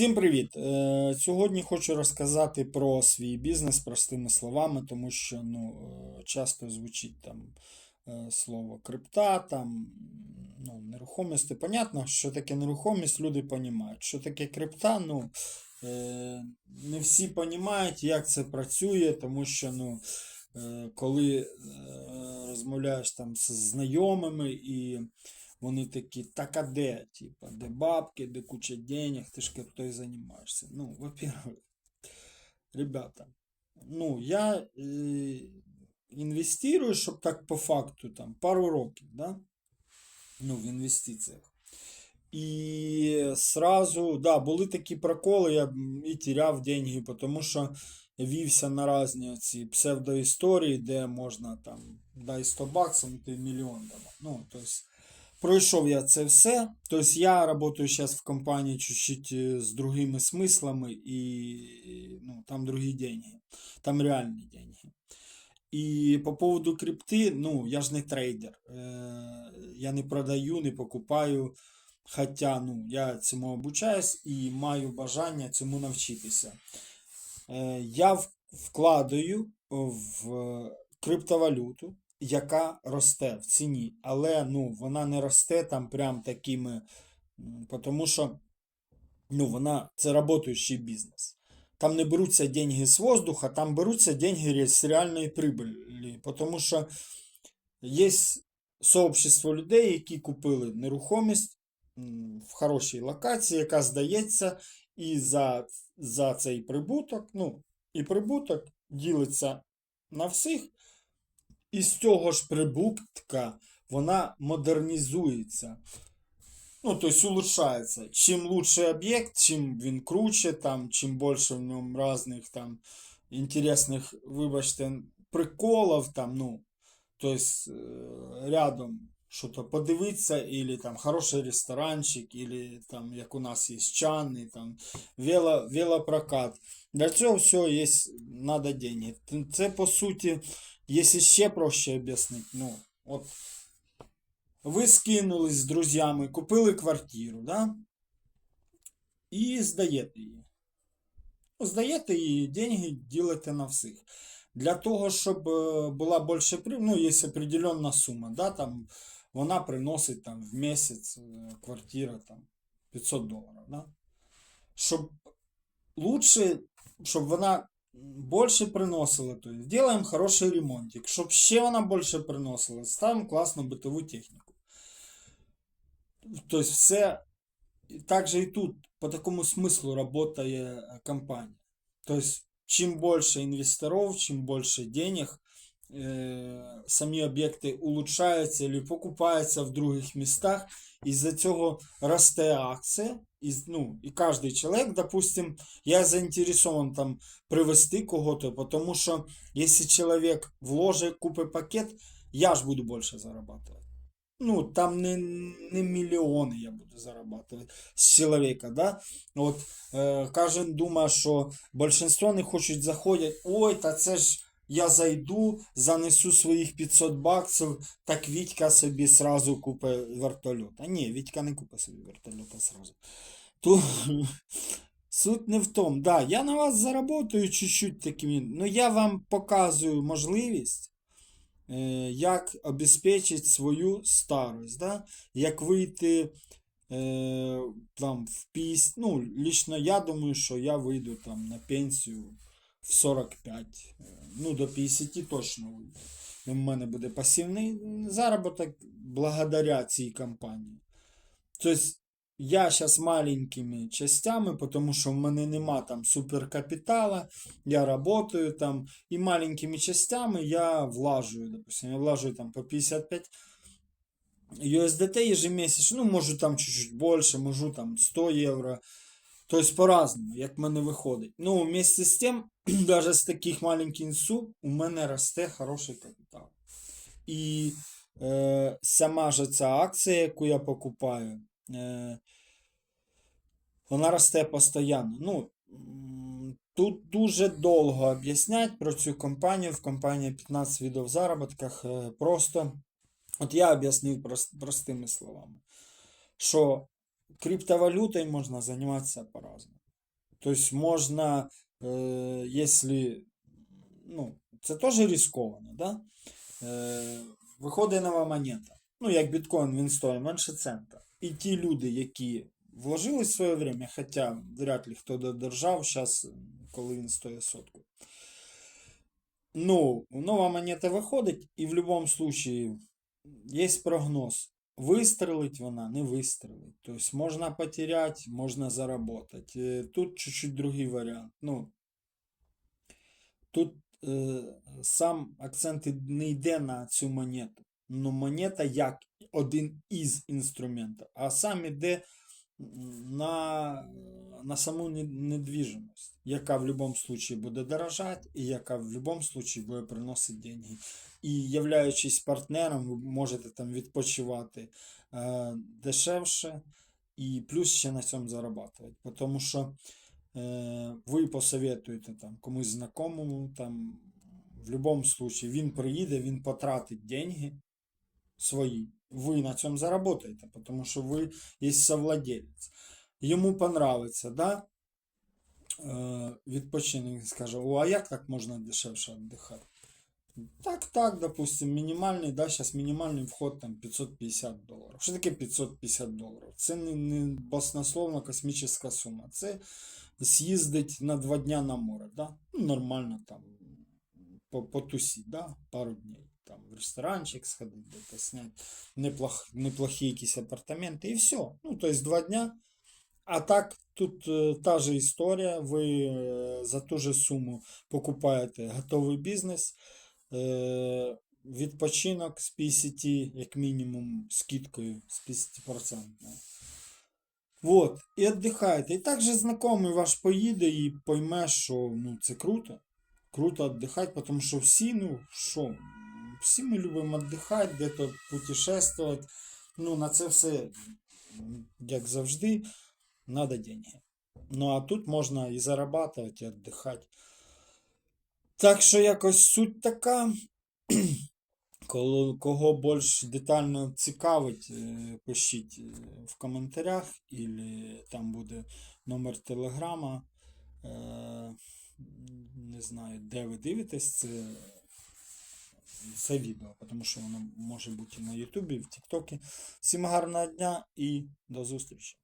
Всім привіт! Е, Сьогодні хочу розказати про свій бізнес простими словами, тому що ну, е, часто звучить там е, слово крипта, там ну, нерухомість. Понятно, що таке нерухомість, люди розуміють. Що таке крипта, ну, не всі розуміють, як це працює, тому що ну, коли розмовляєш там з знайомими і вони такі, так а де? Типа, де бабки, де куча денег, ти ж криптою займаєшся. Ну, во-первых, ребята, ну, я э, інвестирую, щоб так по факту, там, пару років, да? Ну, в інвестиціях. І сразу, да, були такі проколи, я і теряв деньги, тому що вівся на різні ці псевдоісторії, де можна там, дай 100 баксів, ти мільйон давав. Ну, тобто, Пройшов я це все. Тобто я работаю сейчас в компании чуть-чуть э, с другими смыслами, и ну, там другие деньги. Там реальные деньги. І по поводу крипти, ну, я ж не трейдер. Е, Я не продаю, не покупаю. Хоча ну, я цьому обучаюсь і маю бажання цьому навчитися. Е, Я в- вкладаю в криптовалюту, яка росте в ціні, але ну, вона не росте там прям такими, тому що ну, вона це работаючий бізнес. Там не беруться деньги з воздуха, там беруться деньги з реальної прибылі, тому що є сообщество людей, які купили нерухомість в хорошій локації, яка здається, і за, за цей прибуток, ну, і прибуток ділиться на всіх, і з цього ж прибутка вона модернізується. Ну, то есть улучшается. Чим лучший об'єкт, чим він круче, там, чим більше в ньому різних там інтересних, вибачте, приколів, там, ну, то есть э, рядом що-то подивитися, или там хороший ресторанчик, или там, як у нас є чани, там, вело, велопрокат. Для цього всього є, надо деньги. Це, по суті, якщо ще проще об'яснити, ну, от ви скинулись з друзями, купили квартиру, да? І здаєте її. Ну, Здаєте її, деньги ділите на всіх. Для того, щоб е, була більше ну, є определенна сума, да, там, вона приносить там, в місяць е, квартира там, 500 доларів. Да? Щоб лучше, щоб вона більше приносила, то есть делаем хороший ремонтик. Щоб ще вона більше приносила, ставимо класну битову техніку. Тобто все, Также так же і тут по такому смислу работает компания. То есть, чем больше инвесторов, чем больше денег, самі об'єкти улучшаються або покупаються в других містах, і з-за цього росте акція. І, ну, і кожен чоловік, допустим, я заинтересован там привести кого-то, потому що якщо чоловік вложить, купить пакет, я ж буду більше зарабатывать. Ну, там не, не мільйони я буду зарабатывать з чоловіка, да? От е, кожен думає, що більшинство не хочуть заходять, ой, та це ж я зайду, занесу своїх 500 баксів, так Вітька собі сразу купить вертольот. А ні, Вітька не купить собі вертольота сразу. Тут суть не в тому. Да, я на вас заработаю чуть-чуть такими, но я вам показую можливість, е, як обезпечити свою старость, да? як вийти е, там в 50, ну, лично я думаю, що я вийду там на пенсію в 45, е, ну, до 50 точно вийду. У мене буде пасивний заробіток благодаря цій компанії. Тобто, я зараз маленькими частями, тому що в мене нема там суперкапітала, я работаю там, і маленькими частями я влажую, допустим, я влажую там по 55 USDT ежемесячно, ну, можу там чуть-чуть більше, можу там 100 євро. Тобто по-разному, як в мене виходить. Ну, вместе з тим, навіть з таких маленьких сум у мене росте хороший капітал. І е, сама ж ця акція, яку я покупаю, е, вона росте постійно. Ну, тут дуже довго об'ясняти про цю компанію. В компанії 15 відео в заробітках. Е, просто, от я об'яснив прос- простими словами, що криптовалютою можна займатися по-разному. Тобто можна, е, якщо, ну, це теж ризиковано, да? Е, виходить нова монета. Ну, як біткоін, він стоїть менше цента. І ті люди, які вложили своє время, хоча вряд ли хто додержав зараз, коли він стоїть сотку. Ну, нова монета виходить, і в будь-якому случае є прогноз. Вистрелить вона, не вистрелить. Тобто можна потерять, можна заработать. Е, Тут чуть-чуть другий варіант. Ну, тут е, сам акцент не йде на цю монету. Ну, монета як один із інструментів, а сам іде на, на саму не- недвіжимость, яка в будь-якому случае буде дорожати, і яка в будь-якому случае буде приносити деньги. І являючись партнером, ви можете там відпочивати е, дешевше і плюс ще на цьому зарабатувати. Тому що е, ви посоветуєте там комусь знакомому, там в будь-якому случае він приїде, він потратить деньги свої. Ви на цьому заработаєте, тому що ви є совладелець. Йому понравиться, да? Е, відпочинок він скаже, о, а як так можна дешевше віддихати? Так, так, допустим, мінімальний, да, зараз мінімальний вход там 550 доларів. Що таке 550 доларів? Це не, не баснословно космічна сума. Це з'їздить на два дня на море, да? Ну, нормально там по- потусіть, да? пару днів. Там в ресторанчик сходити, де-то снять неплох, неплохі якісь апартаменти і все. Ну, тобто два дня. А так, тут е, та же історія. Ви е, за ту же суму покупаєте готовий бізнес, е, відпочинок з 50, як мінімум, скидкою з 50%. Вот, і віддихаєте. І так же знайомий ваш поїде і пойме, що ну, це круто. Круто віддихати, тому що всі, ну що, всі ми любимо віддихати, де-то путешествувати. Ну, на це все, як завжди, треба деньги. Ну, а тут можна і зарабатувати, і віддихати. Так що якось суть така. Кого більш детально цікавить, е, пишіть е, в коментарях, або там буде номер телеграма. Е, Не знаю, де ви дивитесь це, це відео, тому що воно може бути на Ютубі, в Тіктокі. Всім гарного дня і до зустрічі!